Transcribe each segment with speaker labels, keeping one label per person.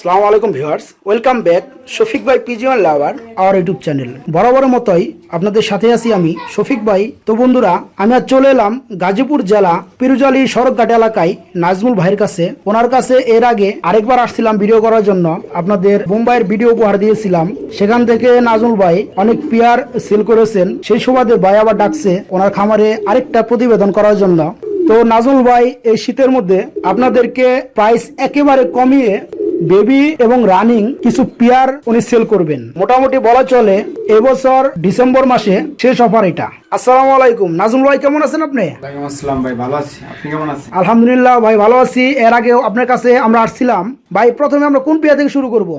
Speaker 1: আসসালামু আলাইকুম viewers, welcome back Shafiq ভাই PG one lover, our YouTube channel. বরাবর মতোই আপনাদের সাথে আছি আমি শফিক ভাই। তো বন্ধুরা, আমি আজ চলে এলাম গাজীপুর জেলা পিরুজালি সড়কঘাট এলাকায় নাজমুল ভাইয়ের কাছে। ওনার কাছে এর আগে আরেকবার আসছিলাম ভিডিও করার জন্য। আপনাদের মুম্বাইয়ের ভিডিও উপহার দিয়েছিলাম। সেখান থেকে নাজমুল ভাই অনেক পিয়ার সেল করেছেন। সেই সুবাদে ভাই আবার ডাকছে ওনার খামারে আরেকটা প্রতিবেদন করার জন্য। তো নাজমুল ভাই, এই শীতের মধ্যে আপনাদেরকে প্রাইস একেবারে কমিয়ে বেবি এবং রানিং কিছু পেয়ার উনি সেল করবেন। মোটামুটি বলা চলে, এবছর ডিসেম্বর মাসে শেষ অফার এটা। আসসালামু আলাইকুম। নাজমুল ভাই কেমন আছেন আপনি?
Speaker 2: আসসালাম ভাই ভালো আছি। আপনি কেমন আছেন?
Speaker 1: আলহামদুলিল্লাহ ভাই ভালো আছি। এর আগে আপনার কাছে আমরা আসছিলাম। ভাই প্রথমে আমরা কোন পেয়ার থেকে শুরু করব?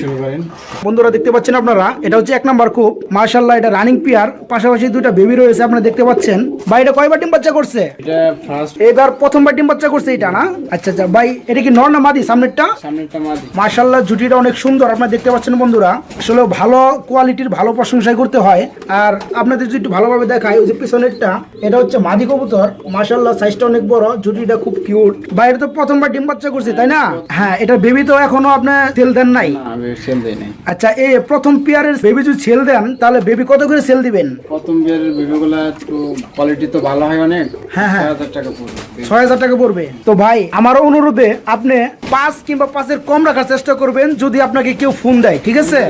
Speaker 2: শুরু করেন।
Speaker 1: বন্ধুরা দেখতে পাচ্ছেন আপনারা এটা হচ্ছে এক নাম্বার কুপ। মার্শাল্লাহ এটা রানিং পেয়ার। পাশাপাশি দুইটা বেবি রয়েছে আপনারা দেখতে পাচ্ছেন। ভাই এটা কয়বার ডিম বাচ্চা করছে?
Speaker 2: এটা ফার্স্ট
Speaker 1: এবার প্রথমবার ডিম বাচ্চা করছে এটা না? আচ্ছা আচ্ছা ভাই এটা কি নর না মাদি? সামনেরটা?
Speaker 2: সামনেরটা মাদি।
Speaker 1: মার্শাল্লাহ জুটিটা অনেক সুন্দর আপনারা দেখতে পাচ্ছেন বন্ধুরা। আসলে ভালো কোয়ালিটির ভালো প্রশংসাই করতে হয়। আর আপনাদের যদি একটু ভালোভাবে দেখায় ওই যে পিছনেরটা এটা হচ্ছে মাদি কবুতর। মার্শাল্লাহ সাইজটা অনেক বড় জুটিটা খুব কিউট বাইরে তো প্রথমবার ডিম বাচ্চা করছে তাই না? হ্যাঁ এটা বেবি তো এখনও আপনার তেল দেন নাই।
Speaker 2: সেল
Speaker 1: আচ্ছা এই প্রথম পেয়ারের বেবি যদি সেল দেন তাহলে বেবি কত করে সেল দিবেন?
Speaker 2: প্রথম বিয়ের বেবিগুলা একটু কোয়ালিটি তো ভালো হয় অনেক।
Speaker 1: হ্যাঁ, হ্যাঁ।
Speaker 2: ছয় হাজার টাকা পড়বে।
Speaker 1: ছয় হাজার টাকা পড়বে। তো ভাই আমার অনুরোধে আপনি পাঁচ কিংবা পাঁচের কম রাখার চেষ্টা করবেন যদি আপনাকে কেউ ফোন দেয় ঠিক আছে?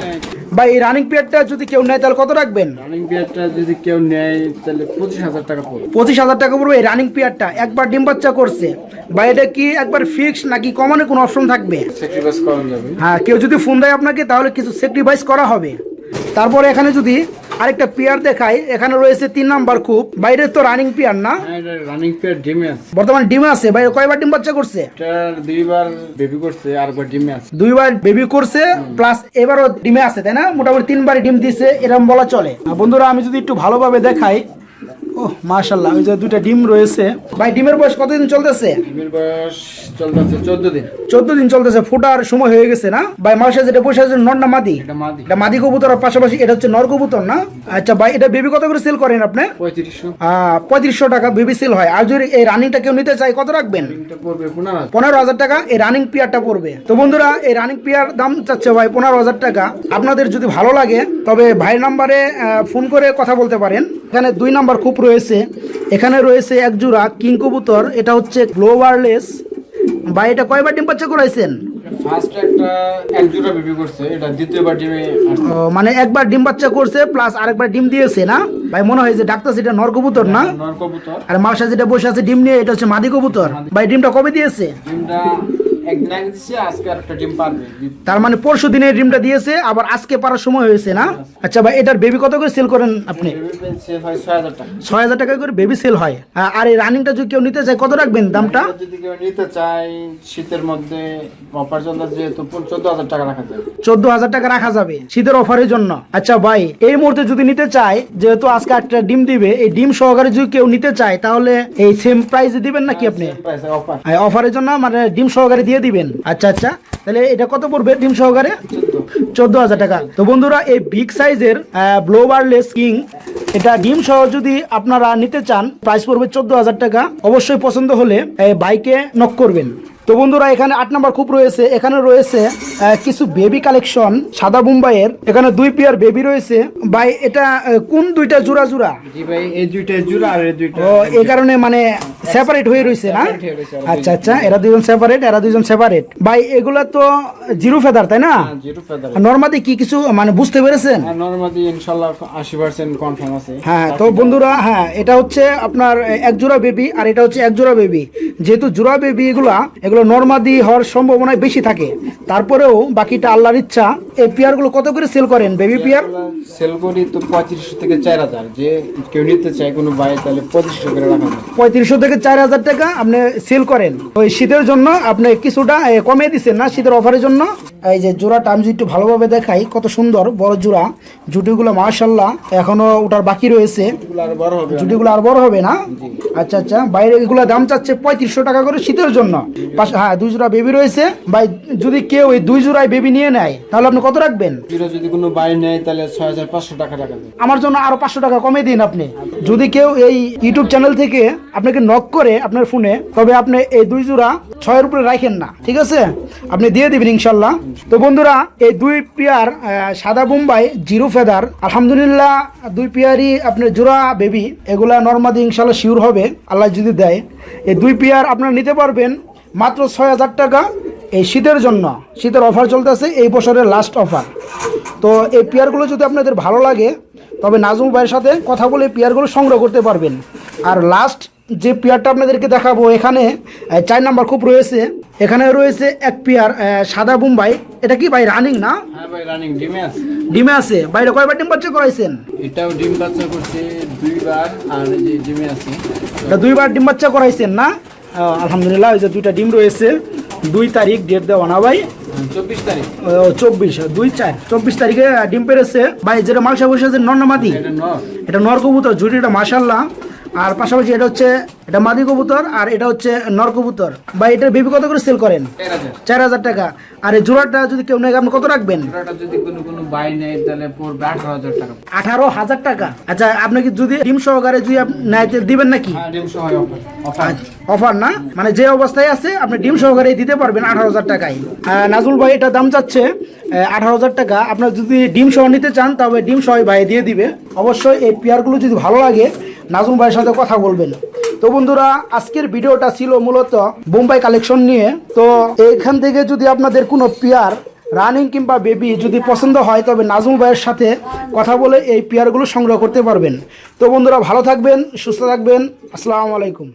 Speaker 1: ভাই এই রানিং পিরিয়ডটা যদি কেউ নেয় তাহলে কত রাখবেন?
Speaker 2: রানিং বিয়ারটা যদি কেউ নেয় তাহলে পঁচিশ হাজার টাকা পড়বে।
Speaker 1: পঁচিশ হাজার টাকা পড়বে এই রানিং পিরিয়ডটা একবার ডিম বাচ্চা করছে। বা এটা কি একবার ফিক্স নাকি কমানোর কোনো অপশন থাকবে?
Speaker 2: স্যাক্রিফাইস করা যাবে।
Speaker 1: হ্যাঁ কেউ যদি ফোন দেয় আপনাকে তাহলে কিছু স্যাক্রিফাইস করা হবে। তারপরে এখানে যদি আরেকটা পেয়ার দেখাই এখানে রয়েছে তিন নাম্বার খুব বাইরে তো রানিং পেয়ার না?
Speaker 2: রানিং ডিমে আছে।
Speaker 1: বর্তমান ডিমে আছে। বাইরে কয়বার ডিম বাচ্চা করছে?
Speaker 2: দুইবার বেবি করছে আর একবার ডিমে আছে।
Speaker 1: দুইবার বেবি করছে প্লাস এবারও ডিমে আছে তাই না? মোটামুটি তিনবার ডিম দিছে এরকম বলা চলে। বন্ধুরা আমি যদি একটু ভালোভাবে দেখাই ও মাশাল্লাহ ওই যে দুইটা ডিম রয়েছে। ভাই ডিমের বয়স কতদিন চলতেছে?
Speaker 2: ডিমের বয়স চলতেছে চোদ্দ দিন।
Speaker 1: চলতেছে ফোটার সময় হয়ে গেছে না? ভাই মাসে যেটা বসে আছে নর না মাদি?
Speaker 2: এটা মাদি।
Speaker 1: এটা মাদি কবুতর আর পাশাপাশি এটা হচ্ছে নর কবুতর না? আচ্ছা ভাই এটা বেবি কত করে সেল করেন আপনি? টাকা বেবি সেল হয়। আর যদি এই রানিংটা কেউ নিতে চায় কত রাখবেন?
Speaker 2: পনেরো হাজার।
Speaker 1: পনেরো হাজার টাকা এই রানিং পিয়ারটা পড়বে। তো বন্ধুরা এই রানিং পিয়ার দাম চাচ্ছে ভাই পনেরো হাজার টাকা। আপনাদের যদি ভালো লাগে তবে ভাইয়ের নাম্বারে ফোন করে কথা বলতে পারেন। এখানে দুই নাম্বার খুব রয়েছে। এখানে রয়েছে এক জোড়া কিং কবুতর এটা হচ্ছে গ্লোবারলেস ভাই এটা কয়বার ডিম বাচ্চা করাইছেন মানে একবার ডিম বাচ্চা করছে প্লাস আরেকবার ডিম দিয়েছে না? ভাই মনে হয় যে ডাক্তার সেটা নর কবুতর না?
Speaker 2: কবুতর।
Speaker 1: আর মাসা যেটা বসে আছে ডিম নিয়ে এটা হচ্ছে মাদি কবুতর। ভাই ডিমটা কবে দিয়েছে?
Speaker 2: ডিমটা একদিন আগে দিচ্ছে আজকে একটা ডিম পারবে
Speaker 1: তার মানে পরশু দিনে ডিমটা দিয়েছে আবার আজকে পারার সময় হয়েছে না? আচ্ছা ভাই এটার বেবি কত করে সেল করেন আপনি?
Speaker 2: হয় ছয় হাজার টাকা।
Speaker 1: করে বেবি সেল হয়। আর এই রানিংটা যদি কেউ নিতে চায় কত রাখবেন দামটা?
Speaker 2: যদি কেউ নিতে চায় শীতের মধ্যে অফার চলতে যেহেতু চোদ্দ হাজার টাকা রাখা যাবে।
Speaker 1: চোদ্দ হাজার টাকা রাখা যাবে শীতের অফারের জন্য। আচ্ছা ভাই এই মুহূর্তে যদি নিতে চায় যেহেতু আজকে একটা ডিম দিবে এই ডিম সহকারে যদি কেউ নিতে চায় তাহলে এই সেম প্রাইসে দিবেন নাকি আপনি? হ্যাঁ, অফারের জন্য মানে ডিম সহকারে দিয়ে দিবেন। আচ্ছা আচ্ছা। তাহলে এটা কত পড়বে ডিম সহকারে? চোদ্দ হাজার টাকা। তো বন্ধুরা, এই বিগ সাইজের ব্লোবারলেস কিং এটা ডিম সহ যদি আপনারা নিতে চান প্রাইস পড়বে চোদ্দ হাজার টাকা। অবশ্যই পছন্দ হলে বাইকে নক করবেন। তো বন্ধুরা এখানে আট নাম্বার খুব রয়েছে। এখানে রয়েছে কিছু বেবি কালেকশন সাদা মুম্বাইয়ের এখানে দুই পেয়ার বেবি রয়েছে। ভাই এটা কোন দুইটা জোড়া জোড়া?
Speaker 2: জি ভাই এই দুইটা জোড়া আর এই দুইটা
Speaker 1: ও এই কারণে মানে সেপারেট হয়ে রয়েছে না?
Speaker 2: হয়ে
Speaker 1: আচ্ছা আচ্ছা এরা দুজন সেপারেট এরা দুজন সেপারেট ভাই এগুলা তো জিরো ফেদার তাই না?
Speaker 2: জিরো ফেদার
Speaker 1: নর্মালি কি কিছু মানে বুঝতে পেরেছেন?
Speaker 2: কনফার্ম আছে।
Speaker 1: হ্যাঁ তো বন্ধুরা হ্যাঁ এটা হচ্ছে আপনার এক জোড়া বেবি আর এটা হচ্ছে এক জোড়া বেবি যেহেতু জোড়া বেবি এগুলা এগুলো নর্মাদি হওয়ার সম্ভাবনায় বেশি থাকে। তারপরেও বাকিটা আল্লাহর ইচ্ছা এই পেয়ারগুলো কত করে সেল করেন বেবি পেয়ার
Speaker 2: সেল করি তো পঁয়ত্রিশশো থেকে চার হাজার। যে কেউ নিতে চায় কোনো বাইরে তাহলে পঁচিশশো করে রাখা
Speaker 1: পঁয়ত্রিশশো থেকে চার হাজার টাকা আপনি সেল করেন। ওই শীতের জন্য আপনি কিছুটা কমিয়ে দিচ্ছেন না শীতের অফারের জন্য? এই যে জোড়াটা আমি যদি একটু ভালোভাবে দেখাই কত সুন্দর বড় জোড়া। জুটিগুলো মার্শাল্লাহ এখনও ওটার বাকি রয়েছে। জুটিগুলো আর বড় হবে না? আচ্ছা আচ্ছা বাইরে এগুলো দাম চাচ্ছে পঁয়ত্রিশশো টাকা করে শীতের জন্য। হ্যাঁ দুই জোড়া বেবি রয়েছে। ভাই যদি কেউ এই দুই জোড়ায় বেবি নিয়ে নেয় তাহলে আপনি কত রাখবেন?
Speaker 2: যদি কোনো বাই নেয় তাহলে ছয় হাজার পাঁচশো টাকা দেবে।
Speaker 1: আমার জন্য আরও পাঁচশো টাকা কমে দিন আপনি। যদি কেউ এই ইউটিউব চ্যানেল থেকে আপনাকে নক করে আপনার ফোনে তবে আপনি এই দুই জোড়া ছয়ের উপরে রাখেন না ঠিক আছে? আপনি দিয়ে দিবেন ইনশাল্লাহ তো বন্ধুরা, এই দুই পেয়ার সাদা বোম্বাই, জিরো ফেদার, আলহামদুলিল্লাহ দুই পেয়ারই আপনার জোড়া বেবি এগুলা নর্মাদি ইনশাল্লাহ শিওর হবে, আল্লাহ যদি দেয়। এই দুই পেয়ার আপনারা নিতে পারবেন মাত্র ছয় হাজার টাকা এই শীতের জন্য। শীতের অফার চলতেছে, এই বছরের লাস্ট অফার তো এই পেয়ারগুলো যদি আপনাদের ভালো লাগে, তবে নাজমুল ভাইয়ের সাথে কথা বলে পেয়ারগুলো সংগ্রহ করতে পারবেন। আর লাস্ট যে পেয়ারটা আপনাদেরকে দেখাবো, এখানে চার নাম্বার খুব রয়েছে। এখানে রয়েছে এক পেয়ার সাদা বোম্বাই এটা কি ভাই রানিং না?
Speaker 2: হ্যাঁ ভাই রানিং ডিমে আছে।
Speaker 1: ডিমে আছে। বাইরে কয়বার ডিম বাচ্চা করাইছেন?
Speaker 2: এটাও ডিম বাচ্চা করছে দুইবার আর এই যে ডিমে আছে।
Speaker 1: এটা দুইবার ডিম বাচ্চা করাইছেন না? আলহামদুলিল্লাহ ওই যে দুইটা ডিম রয়েছে। দুই তারিখ ডেট দেওয়া না ভাই?
Speaker 2: চব্বিশ তারিখ।
Speaker 1: চব্বিশ দুই চার। চব্বিশ তারিখে ডিম পেরেছে। ভাই যেটা মালসা বসে আছে নর্নামাদি
Speaker 2: এটা নর।
Speaker 1: এটা নর কবুতর জুটিটা মাসাল্লাহ আর পাশাপাশি এটা হচ্ছে এটা মাদি কবুতর আর এটা হচ্ছে নর কবুতর। বা এটার বেবি কত করে সেল করেন?
Speaker 2: চার হাজার।
Speaker 1: টাকা। আর এই জোড়াটা যদি কেউ নেয় আপনি কত রাখবেন?
Speaker 2: আঠারো হাজার টাকা।
Speaker 1: আচ্ছা আপনি কি যদি ডিম সহকারে যদি নেয় দিবেন নাকি?
Speaker 2: হ্যাঁ অফার অফার
Speaker 1: অফার না? মানে যে অবস্থায় আছে আপনি ডিম সহকারে দিতে পারবেন আঠারো হাজার টাকায়। নাজুল ভাই এটা দাম চাচ্ছে আঠারো হাজার টাকা। আপনার যদি ডিম সহ নিতে চান তবে ডিম সহ ভাই দিয়ে দিবে। অবশ্যই এই পেয়ারগুলো যদি ভালো লাগে নাজমুল ভাইয়ের সাথে কথা বলবেন। তো বন্ধুরা, আজকের ভিডিওটা ছিল মূলত বোম্বাই কালেকশন নিয়ে। তো এইখান থেকে যদি আপনাদের কোনো পেয়ার রানিং কিংবা বেবি যদি পছন্দ হয়, তবে নাজমুল ভাইয়ের সাথে কথা বলে এই পেয়ারগুলো সংগ্রহ করতে পারবেন। তো বন্ধুরা, ভালো থাকবেন, সুস্থ থাকবেন। আসসালামু আলাইকুম।